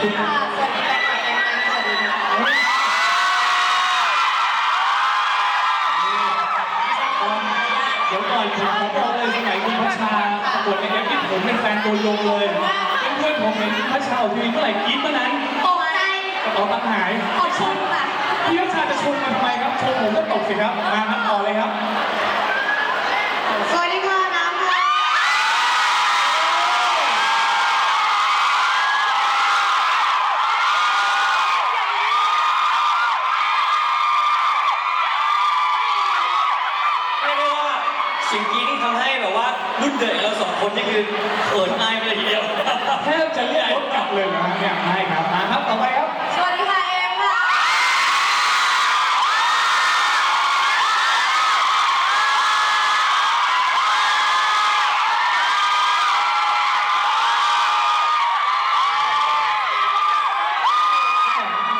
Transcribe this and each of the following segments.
คุณค่ะสวัสดีแฟนคลับแฟนนางสวัสดีค่ะเดี๋ยวก่อนผมขอบอกเลยสมัยคุณพัชชาประกวดในเอฟที่ผมเป็นแฟนตัวยงเลยเพื่อนผมเห็นพัชชาออกทีวีเมื่อไหร่กรี๊ดเมื่อนั้นตกใจกระเป๋าตังค์หายขอชมค่ะพี่พัชชาจะชมมาทำไมครับชมผมก็ตกสิครับมาครับต่อเลยครับสวัสดี รุ่นเด็กเราสองคนนี่คือเขินอายไปเลยทีเดียว แทบจะเรียกรถกลับเลยนะเนี่ยใช่ครับมาครับต่อไปครับ สวัสดีค่ะเอมค่ะ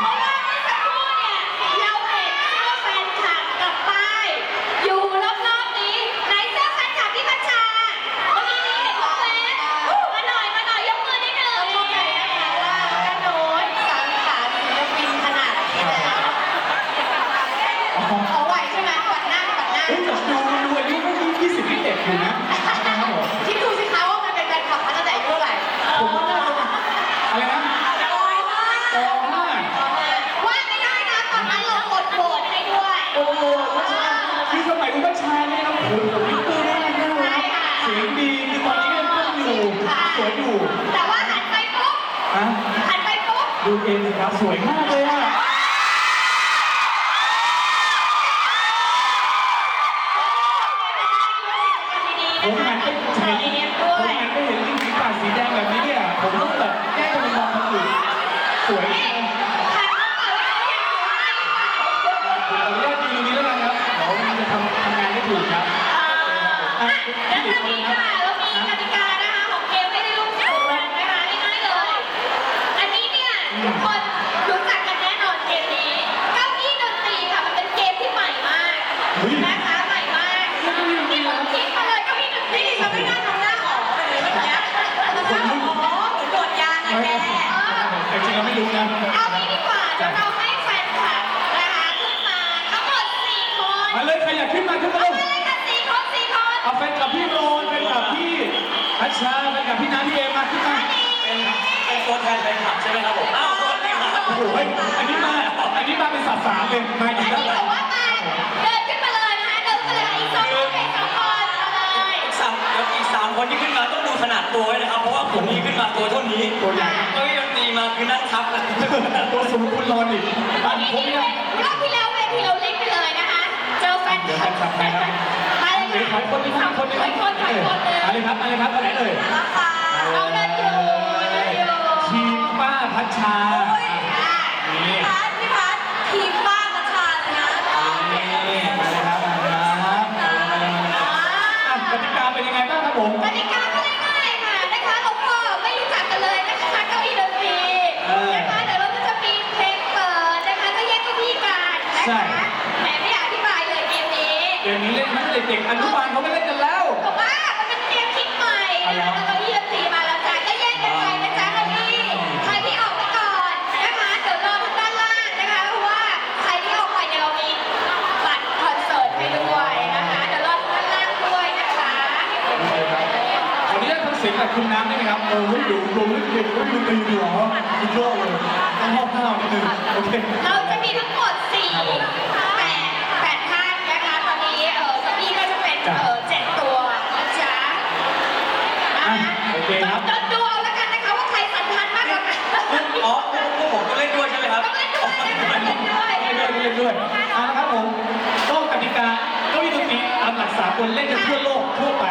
เพราะว่าเมื่อสักครู่เนี่ยเราเห็นเสื้อแฟนคลับกับป้ายอยู่รอบๆนี้ไหนเสื้อแฟนคลับพี่พัชชาเมื่อกี้นี้เห็นเขาแฟนมาหน่อยมาหน่อยยกมือนิดนึง ต้องเข้าใจนะคะว่าด้านโน้นสังขารศิลปินขนาดนี้แล้วเขาไหวใช่ไหมปัดหน้าปัดหน้า เฮ้ยแต่ดูดูอายุก็ยี่ยี่สิบยี่สิบเอ็ดอยู่นะนะครับผม คิดดูสิคะว่ามันเป็นแฟนคลับมาตั้งแต่อายุเท่าไหร่ ผมว่าน่าจะอะไรนะ โอ้ยมาก ปห้า ว่าไม่ได้นะตอนนั้นเรากดโหวตให้ด้วย โอ้โหพัชชาคือสมัยคุณพัชชาเนี่ยนะโอ้โหวิกเตอร์น่ารักน่ารักเสียงดีคือตอนนี้ยังต้องอยู่สวย อยู่แต่ว่าหันไปปุ๊บอะหันไปปุ๊บดูเองสิครับสวยมากเลยอะ ผมหันไปเห็นผมหันไปเห็นลิ้นสีปากสีแดงแบบนี้เนี่ยผมต้องแบบแก้ไปมองคนอื่นสวยจังผมขออนุญาตยืนตรงนี้แล้วกันครับเดี๋ยวมันจะทำทำงานได้ถูกครับอะ แล้ว พี่ ตอน อี นี้ กคน ค่ะ นะ เรามีกติกานะคะของเกมไม่ได้ลูกสูงนะคะง่ายๆเลย อันนี้เนี่ย ทุกคนรู้จักกันแน่นอนเกมนี้ เก้าอี้ดนตรีค่ะ มันเป็นเกมที่ใหม่มากนะคะใหม่มากที่ผมคิดมาเลยเก้าอี้ดนตรีนี่เขาเขาไม่ไม่น่าน่าทำทำหน้าหอมเลยเมื่อกี้อ๋อเหมือนโดดยางอะแก แต่จริงเราไม่รู้นะ เอางี้ดีกว่าเดี๋ยวเราให้แฟนคลับนะคะขึ้นมาทั้งหมดสี่คนมาเลยใครอยากขึ้นมาขึ้นมาเอาเลยมาเลยค่ะสี่คนสี่คน เอาแฟนกับพี่โรนแฟนกับพี่พัชชาแฟนกับพี่น้ำพี่เอมาขึ้นมา เป็นเป็นตัวแทนแฟนคลับใช่ไหมครับ ผมอ้าวสวัสดีครับโอ้โหอันนี้มา อันนี้มาเป็นสาสารเลยมาอยู่อันด้านนี้หลับองกว่ามาเดินขึ้นมาเลยนะคะเดินขึ้นมาเลยอีกสองคนอีกสองคนมาเลยอีกสามเดี๋ยวอีกสามคนที่ขึ้นมาต้องดูขนาดตัวไว้นะครับ เพราะว่าผมนี้ขึ้นมาตัวเท่านี้ตัวใหญ่เก้าอี้ดนตรีมาคือนั่งทับเลยตัวสูงคุณรอนอีกวับ้านนนี้ผมที่เนี่ยรอบที่แล้วเวทีเราเล็กไปเลยนะคะเจอแฟนเดี๋ยวคแฟลับนคลับไปครับมาเลยเดี๋ยวขอค่ะคนนี้ครับคนนี้ถอยคนถอยคนเลยมาเลยครับมาเลยครับมาไหนเอ่ยราคาเอาเดินอยู่เดินอยู่ทีมป้าพัชชาอะ นี่พัดพี่พัดทีมบ้านประชาเลยนะนี่มาเลยครับมาเลยครับมาเลยมาเลยอะกติกาเป็นยังไงบ้างครับผมกติกาก็ง่ายๆค่ะนะคะเราก็ไม่รู้จักกันเลยนะคะเก้าอี้ดนตรีนะคะเดี๋ยวเราก็จะมีเพลงเปิดนะคะก็แยกเก้าอี้กันนะคะแหมไม่อยากอธิบายเลยเกมนี้เกมนี้เล่นมั้ยเด็กๆอนุบาลเขาไม่เล่น คุณน้ำได้ไหมครับโอ้ยดูดูเด็กๆดูตีดีหรอสุดยอดเลยต้องห้าวข้าวนิดนึงโอเคเราจะมีทั้งหมด4 8 8ท่านนะคะตอนนี้เออตอนนี้ก็จะเป็นเออ7ตัวนะจ๊ะอะโอเคครับต้องดูเอาแล้วกันนะคะว่าใครสัมพันมากกว่ากันอ๋อพวกผมต้องเล่นด้วยใช่ไหมครับต้องเล่นด้วยนะคะเล่นด้วยเล่นด้วยเล่นด้วยอะครับผมก็กติกาก็มีดนตรีตามหลักสากลเล่นกันทั่วโลกทั่วไป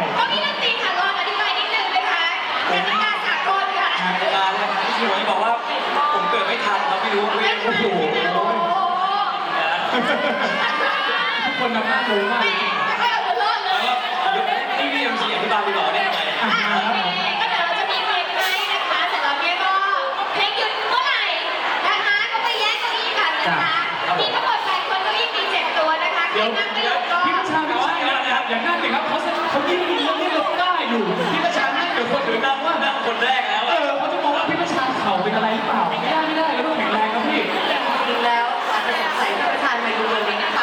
ผมเกิดไม่ทันครับไม่รู้ไม่ไม่รู้ทันใช่ไหมโอ้โหทุกคนนำหน้าดูมากแหมไม่ค่อยเอาตัวรอดเลแล้วยก็นี่พี่ยังชี้อธิบายดีกว่าได้ยังไงอะอะมาโอครับเคผมก็เดี๋ยวเราจะมีเพลงให้นะคะเสร็จแล้วเนี่ยก็เพลงยุดเมื่อไหร่นะคะก็ไปแย่งเก้าอี้กันนะคะมีทั้งหมดแปดคนเก้าอี้มีเจ็ดตัวนะคะเดี๋ยวนั่งยุดก็พี่ประชาพี่ประชานะครับอย่างนั่งเลยครับเขาเขายิ่งมีเรื่องที่เราได้อยู่พี่ประชานั่งเดี๋ยวคนถือนนั่งว่านั่งคนแรกแล้ว เป็นอะไรหรือเปล่าไม่ได้ไม่ได้เราต้องแข็งแรงครับพี่ จริงๆแล้วอาจจะสงสัยท่านปรนไมโครโฟนนะคะ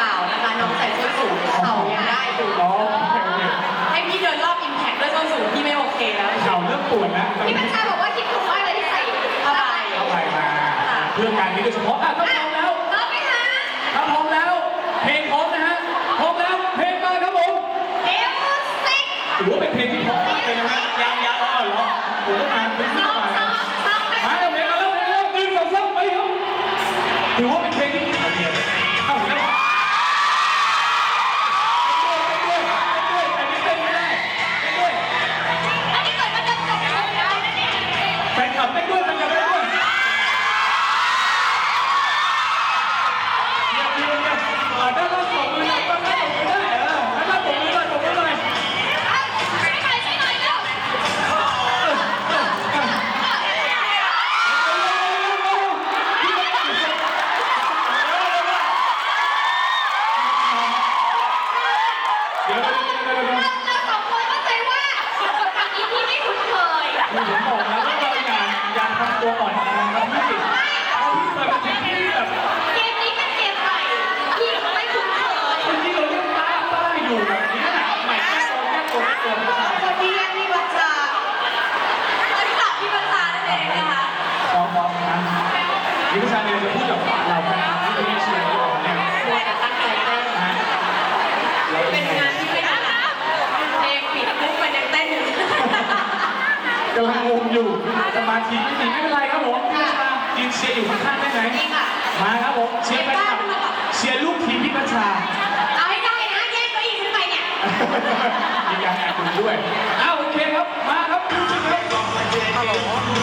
มีการแอคุณด้วยอ้าวโอเคครับ มาครับคุด้ชมครับ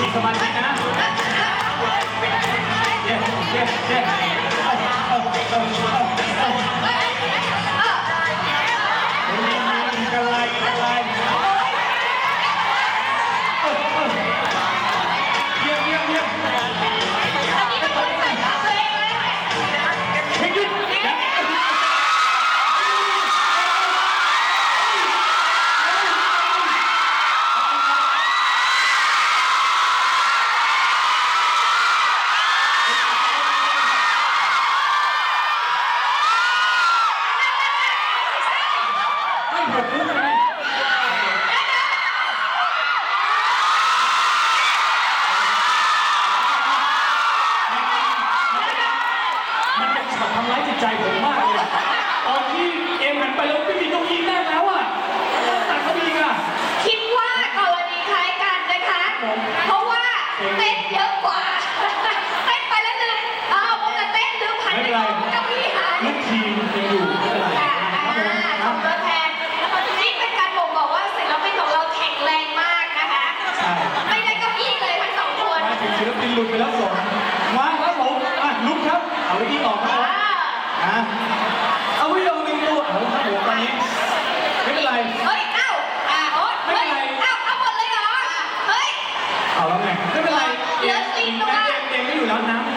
มีสมาธินะเย้เย้เย้ เต้นเยอะกว่าเต้นไปแล้วลืมเอาพวกกัเต้นลืมพันไปก่อนกัพี่หายลูกทีมยัอยู่ไม่เป็นไรครับผมครับตัวแทนนี่เป็นการบ่งบอกว่าศิลปินของเราแข็งแรงมากนะคะ ใช่ไม่ได้ก้าอี้เลยทั้งสองคน มาถึงศิลปินลุดไปแล้วสอง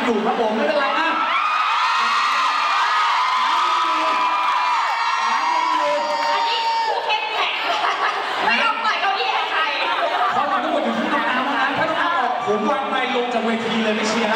อยู่ครับผมไม่เป็นไรอะอันนี้ผู้เข้มแข็งไม่ยอมปล่อยเก้าอี้ใครเขามหทั้งหมดอยู่ที่น้งน้ำนะถ้าน้องน้ออกผมวางไมค์ลงจากเวทีเลยไม่เชียร์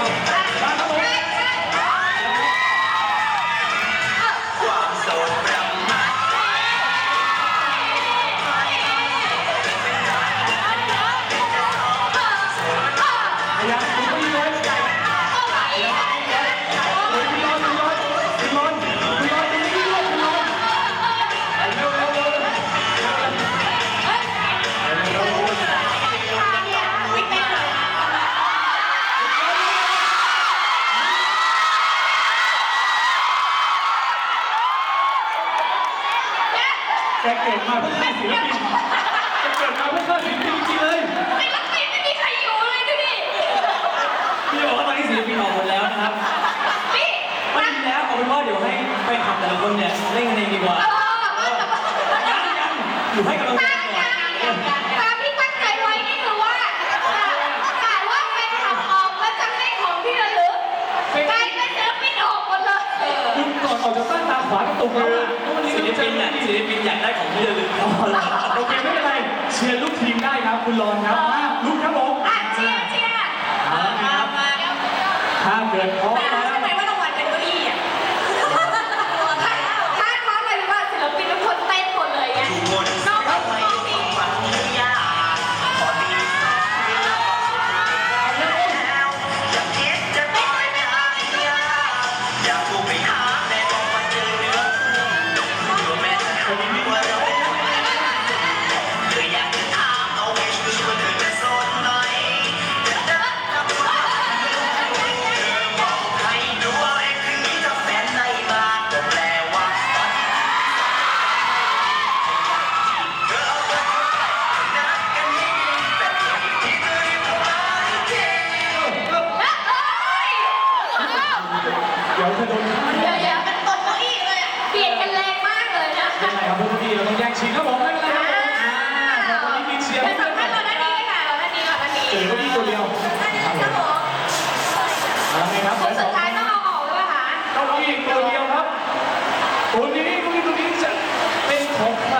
ตามที่ตั้งใจไว้นี่คือว่ากะว่าแฟนคออกก็จะให้ของที่ระลึกกลายเป็นศิลปินออกหมดเลยคุณก่อนออกจากบ้านตาขวากระตุกเลคือยศิลปินอะศิลปินอยากได้ของที่ระลึกเขาละโอเคไม่เป็นไรเชียร์ลูกทีมได้ครับ คุณรอนครับลุกครับผมเชียร์เชียร์ เอาลครับ ถ้าเกิดพอ เดี๋ยวจะโดนเดี๋ยวเดี๋ยวมันกดเก้าอี้เลยเปลี่ยนกันแรงมากเลยนะไม่ไรครับพวกพี่เราต้องแยกชิ้นครับผมไม่เป็นไรครับผมอ่าแต่ตอนนี้มีเชียร์เพื่อนครับเจ๋งก็มีตัวเดียวครัาลครับคนสุดท้ต้องเอาออกหรือเปล่ะเก้าอี้ตัวเดียวครับตัวนี้ตัวนี้ตัวนี้จะเป็นของใคร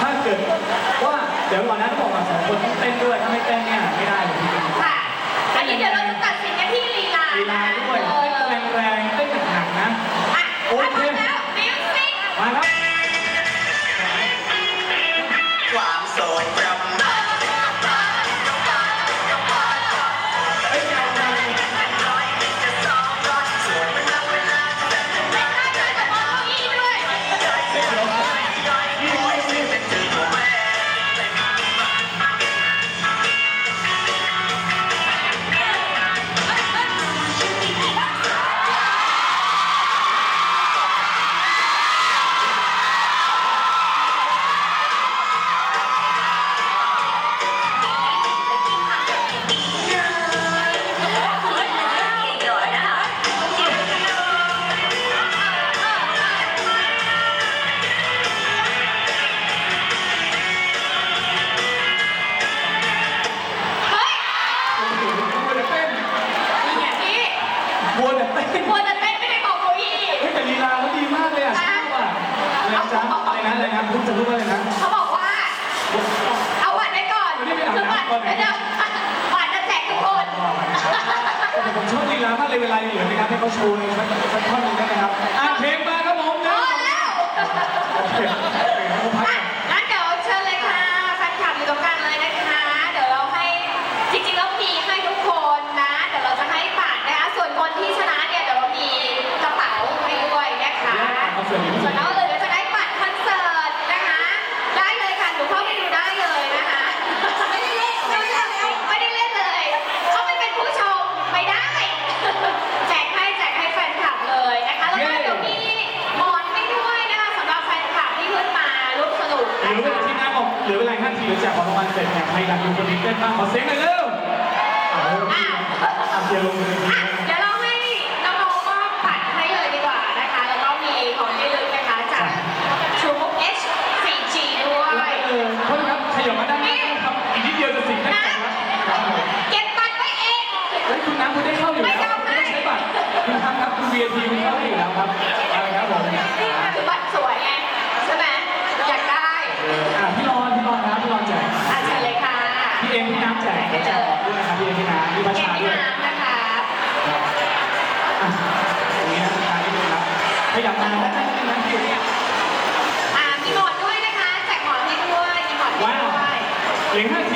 ถ้าเกิดว่าเดี๋ยวก่อนนะต้ออกว่าสองคนต้องเต้นด้วยถ้าไม่เต้นเนี่ยไม่ได้เลยค่ะอันนี้เดี๋ยวเราจะตัดสินกันที่ลีลาลีลาด้วย แรงเต้นหนักๆนะ โอเค แต่ผมชอบลีลามากเลยเวลายังเหลือนะครับให้เขาโชว์เลยสักสักท่อนหนึงได้ไหมครับอะเพลงมาครับผมนะโอเคเดี๋ยวพักก่อน ให้ดักดูคนนี้เต้นบ้างขอเสียงหน่อยเร็วอะเดี๋ยวลงมืเดี๋ยวเราให้น้องๆมอบบัตให้เลยดีกว่านะคะ แล้วก็มีของดีๆนะคะจากชูบุ๊ H เออโทษครับด้วยคุณน้ำคุณได้เข้าอยู่แล้วมคุณทำครับคุณ VIP คุณเข้าอยู่แล้วครับอะไรครับผม คือบัตรสวยไง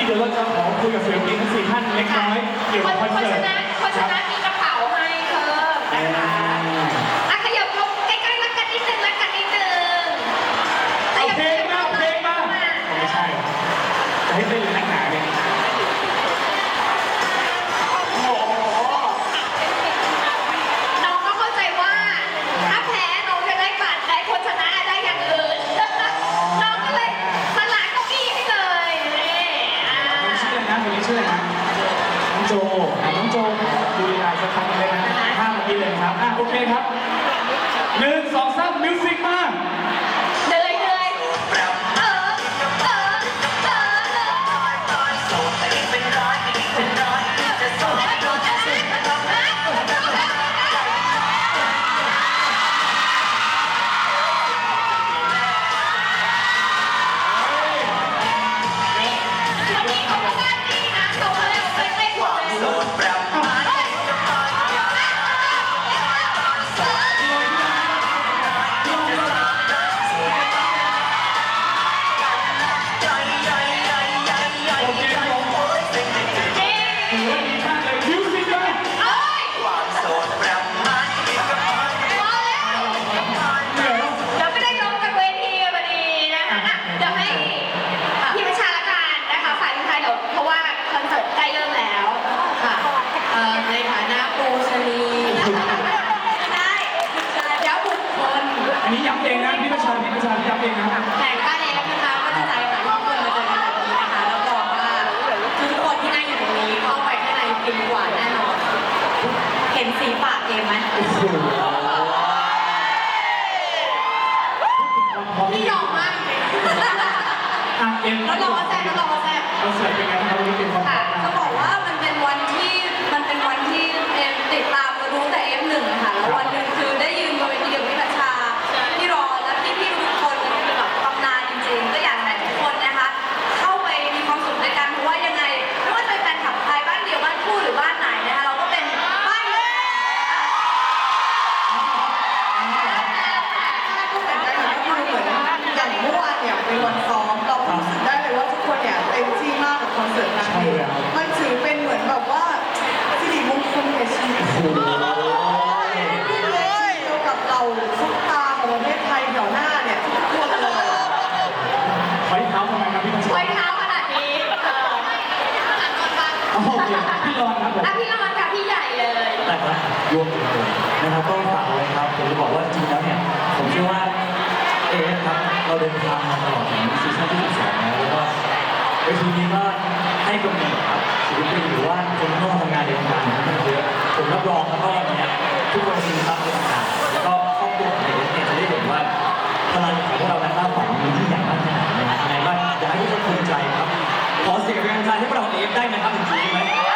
เดี๋ยวเราจะขอคุยกับศิลปินทั้งสี่ท่านเล็กน้อยเกี่ยวกับคอนเสิราะร์ต ฉะนั้นเพราะฉะนั้น รัวมถึงผมนะครับก็ฝากไว้ครับผมจะบอกว่าจริงแล้วเนี่ยผมเชื่อว่าเอฟครับเราเดินทางมาตลอดถึงซีซั่นที่12แล้วแล้วก็เวทีนี้ก็ให้กำเนิดครับศิลปินหรือว่าคนที่เข้ามทำงานในวงการค่นข้างเยอะผมรับรองแล้วก็วันนี้ทุกคนมีครับในต่างแล้วก็ครอบครัวของเอฟเนี่ยจะได้เห็นว่าพลังของพวกเราและข้าฝันมีที่ใหญ่มากขนาดไหนยังไงบ้างอยากให้ทุกคนภูมิใจครับขอเสียงแรงใจให้พวกเราเอฟได้ไหมครับถึงไหม